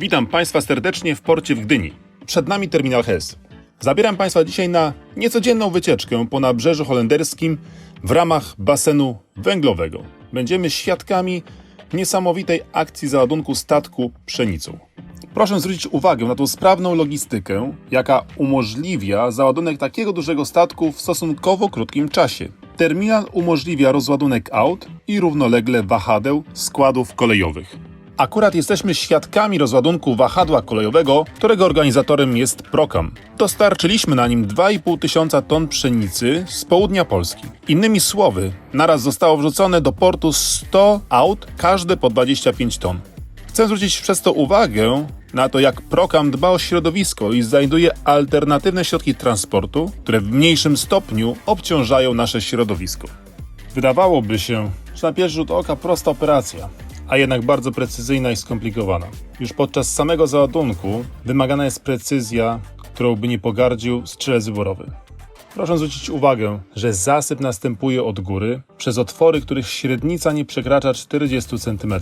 Witam Państwa serdecznie w porcie w Gdyni. Przed nami terminal Hess. Zabieram Państwa dzisiaj na niecodzienną wycieczkę po nabrzeżu holenderskim w ramach basenu węglowego. Będziemy świadkami niesamowitej akcji załadunku statku pszenicą. Proszę zwrócić uwagę na tą sprawną logistykę, jaka umożliwia załadunek takiego dużego statku w stosunkowo krótkim czasie. Terminal umożliwia rozładunek aut i równolegle wahadeł składów kolejowych. Akurat jesteśmy świadkami rozładunku wahadła kolejowego, którego organizatorem jest Prokam. Dostarczyliśmy na nim 2,5 tysiąca ton pszenicy z południa Polski. Innymi słowy, naraz zostało wrzucone do portu 100 aut, każde po 25 ton. Chcę zwrócić przez to uwagę na to, jak Prokam dba o środowisko i znajduje alternatywne środki transportu, które w mniejszym stopniu obciążają nasze środowisko. Wydawałoby się, że na pierwszy rzut oka prosta operacja, a jednak bardzo precyzyjna i skomplikowana. Już podczas samego załadunku wymagana jest precyzja, którą by nie pogardził strzelec wyborowy. Proszę zwrócić uwagę, że zasyp następuje od góry przez otwory, których średnica nie przekracza 40 cm.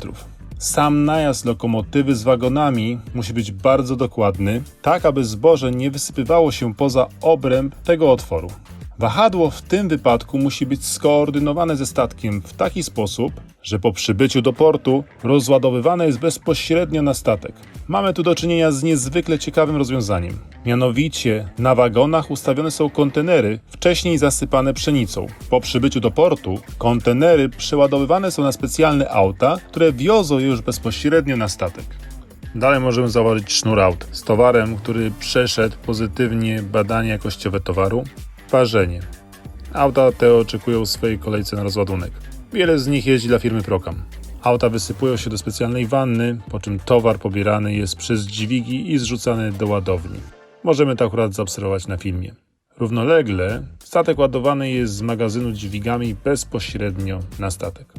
Sam najazd lokomotywy z wagonami musi być bardzo dokładny, tak aby zboże nie wysypywało się poza obręb tego otworu. Wahadło w tym wypadku musi być skoordynowane ze statkiem w taki sposób, że po przybyciu do portu rozładowywane jest bezpośrednio na statek. Mamy tu do czynienia z niezwykle ciekawym rozwiązaniem. Mianowicie na wagonach ustawione są kontenery wcześniej zasypane pszenicą. Po przybyciu do portu kontenery przeładowywane są na specjalne auta, które wiozą je już bezpośrednio na statek. Dalej możemy zauważyć sznur aut z towarem, który przeszedł pozytywnie badanie jakościowe towaru. Ważenie. Auta te oczekują swojej kolejce na rozładunek. Wiele z nich jeździ dla firmy Prokam. Auta wysypują się do specjalnej wanny, po czym towar pobierany jest przez dźwigi i zrzucany do ładowni. Możemy to akurat zaobserwować na filmie. Równolegle statek ładowany jest z magazynu dźwigami bezpośrednio na statek.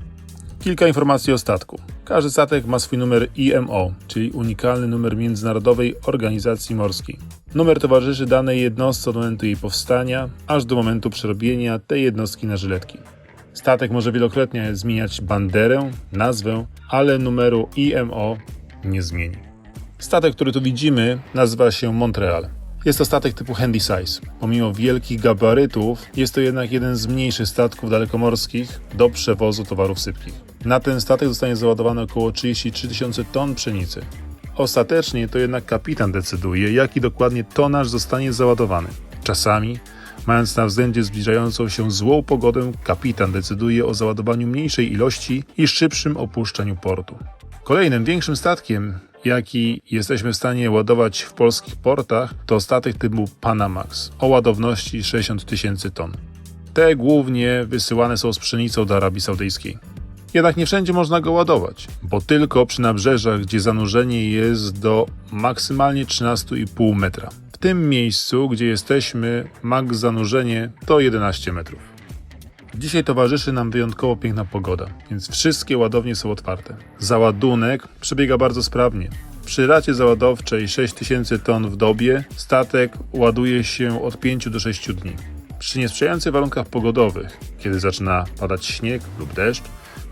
Kilka informacji o statku. Każdy statek ma swój numer IMO, czyli unikalny numer Międzynarodowej Organizacji Morskiej. Numer towarzyszy danej jednostce od momentu jej powstania, aż do momentu przerobienia tej jednostki na żyletki. Statek może wielokrotnie zmieniać banderę, nazwę, ale numeru IMO nie zmieni. Statek, który tu widzimy, nazywa się Montreal. Jest to statek typu handysize. Pomimo wielkich gabarytów, jest to jednak jeden z mniejszych statków dalekomorskich do przewozu towarów sypkich. Na ten statek zostanie załadowane około 33 tysiące ton pszenicy. Ostatecznie to jednak kapitan decyduje, jaki dokładnie tonaż zostanie załadowany. Czasami, mając na względzie zbliżającą się złą pogodę, kapitan decyduje o załadowaniu mniejszej ilości i szybszym opuszczeniu portu. Kolejnym większym statkiem, jaki jesteśmy w stanie ładować w polskich portach, to statek typu Panamax o ładowności 60 tysięcy ton. Te głównie wysyłane są z pszenicą do Arabii Saudyjskiej. Jednak nie wszędzie można go ładować, bo tylko przy nabrzeżach, gdzie zanurzenie jest do maksymalnie 13,5 metra. W tym miejscu, gdzie jesteśmy, max zanurzenie to 11 metrów. Dzisiaj towarzyszy nam wyjątkowo piękna pogoda, więc wszystkie ładownie są otwarte. Załadunek przebiega bardzo sprawnie. Przy racie załadowczej 6000 ton w dobie statek ładuje się od 5 do 6 dni. Przy niesprzyjających warunkach pogodowych, kiedy zaczyna padać śnieg lub deszcz,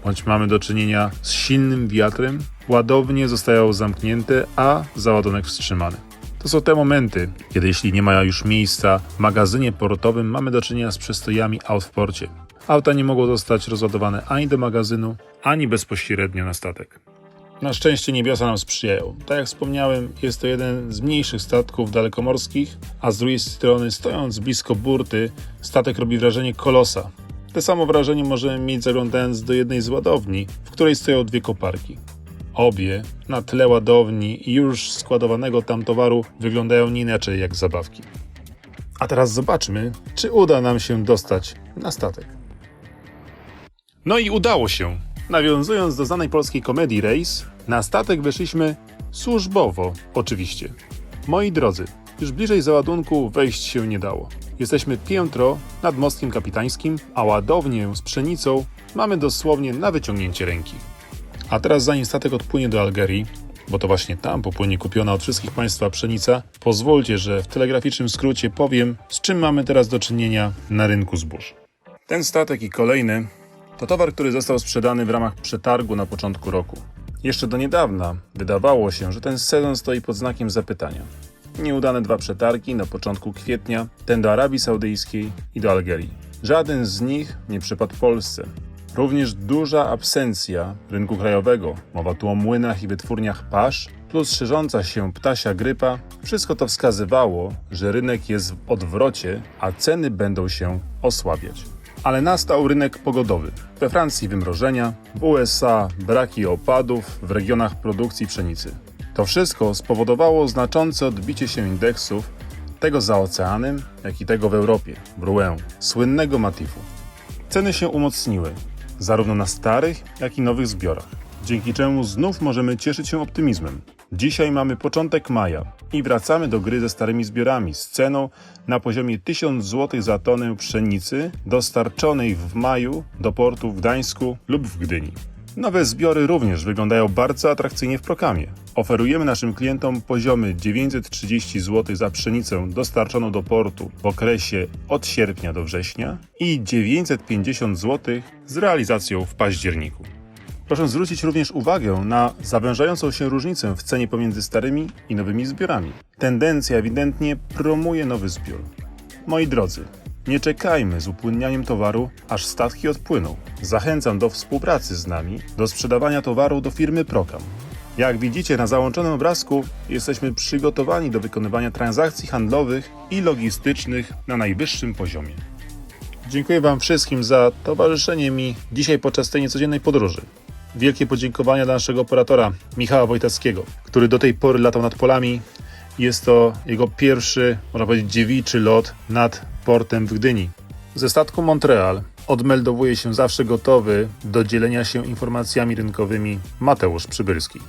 bądź mamy do czynienia z silnym wiatrem, ładownie zostają zamknięte, a załadunek wstrzymany. To są te momenty, kiedy jeśli nie ma już miejsca w magazynie portowym, mamy do czynienia z przestojami aut w porcie. Auta nie mogą zostać rozładowane ani do magazynu, ani bezpośrednio na statek. Na szczęście niebiosa nam sprzyjają. Tak jak wspomniałem, jest to jeden z mniejszych statków dalekomorskich, a z drugiej strony, stojąc blisko burty, statek robi wrażenie kolosa. To samo wrażenie możemy mieć zaglądając do jednej z ładowni, w której stoją dwie koparki. Obie, na tle ładowni już składowanego tam towaru, wyglądają nie inaczej jak zabawki. A teraz zobaczmy, czy uda nam się dostać na statek. No i udało się. Nawiązując do znanej polskiej komedii Race, na statek wyszliśmy służbowo, oczywiście. Moi drodzy, już bliżej załadunku wejść się nie dało. Jesteśmy piętro nad mostkiem kapitańskim, a ładownię z pszenicą mamy dosłownie na wyciągnięcie ręki. A teraz zanim statek odpłynie do Algerii, bo to właśnie tam popłynie kupiona od wszystkich Państwa pszenica, pozwólcie, że w telegraficznym skrócie powiem, z czym mamy teraz do czynienia na rynku zbóż. Ten statek i kolejny to towar, który został sprzedany w ramach przetargu na początku roku. Jeszcze do niedawna wydawało się, że ten sezon stoi pod znakiem zapytania. Nieudane dwa przetargi na początku kwietnia, ten do Arabii Saudyjskiej i do Algierii. Żaden z nich nie przypadł Polsce. Również duża absencja rynku krajowego, mowa tu o młynach i wytwórniach pasz, plus szerząca się ptasia grypa, wszystko to wskazywało, że rynek jest w odwrocie, a ceny będą się osłabiać. Ale nastał rynek pogodowy. We Francji wymrożenia, w USA braki opadów w regionach produkcji pszenicy. To wszystko spowodowało znaczące odbicie się indeksów, tego za oceanem, jak i tego w Europie, Bruen, słynnego Matifu. Ceny się umocniły, zarówno na starych, jak i nowych zbiorach, dzięki czemu znów możemy cieszyć się optymizmem. Dzisiaj mamy początek maja i wracamy do gry ze starymi zbiorami z ceną na poziomie 1000 zł za tonę pszenicy dostarczonej w maju do portu w Gdańsku lub w Gdyni. Nowe zbiory również wyglądają bardzo atrakcyjnie w prokamie. Oferujemy naszym klientom poziomy 930 zł za pszenicę dostarczoną do portu w okresie od sierpnia do września i 950 zł z realizacją w październiku. Proszę zwrócić również uwagę na zawężającą się różnicę w cenie pomiędzy starymi i nowymi zbiorami. Tendencja ewidentnie promuje nowy zbiór. Moi drodzy, nie czekajmy z upłynnianiem towaru, aż statki odpłyną. Zachęcam do współpracy z nami, do sprzedawania towaru do firmy Prokam. Jak widzicie na załączonym obrazku, jesteśmy przygotowani do wykonywania transakcji handlowych i logistycznych na najwyższym poziomie. Dziękuję Wam wszystkim za towarzyszenie mi dzisiaj podczas tej niecodziennej podróży. Wielkie podziękowania dla naszego operatora Michała Wojtackiego, który do tej pory latał nad polami. Jest to jego pierwszy, można powiedzieć, dziewiczy lot nad portem w Gdyni. Ze statku Montreal odmeldowuje się zawsze gotowy do dzielenia się informacjami rynkowymi Mateusz Przybylski.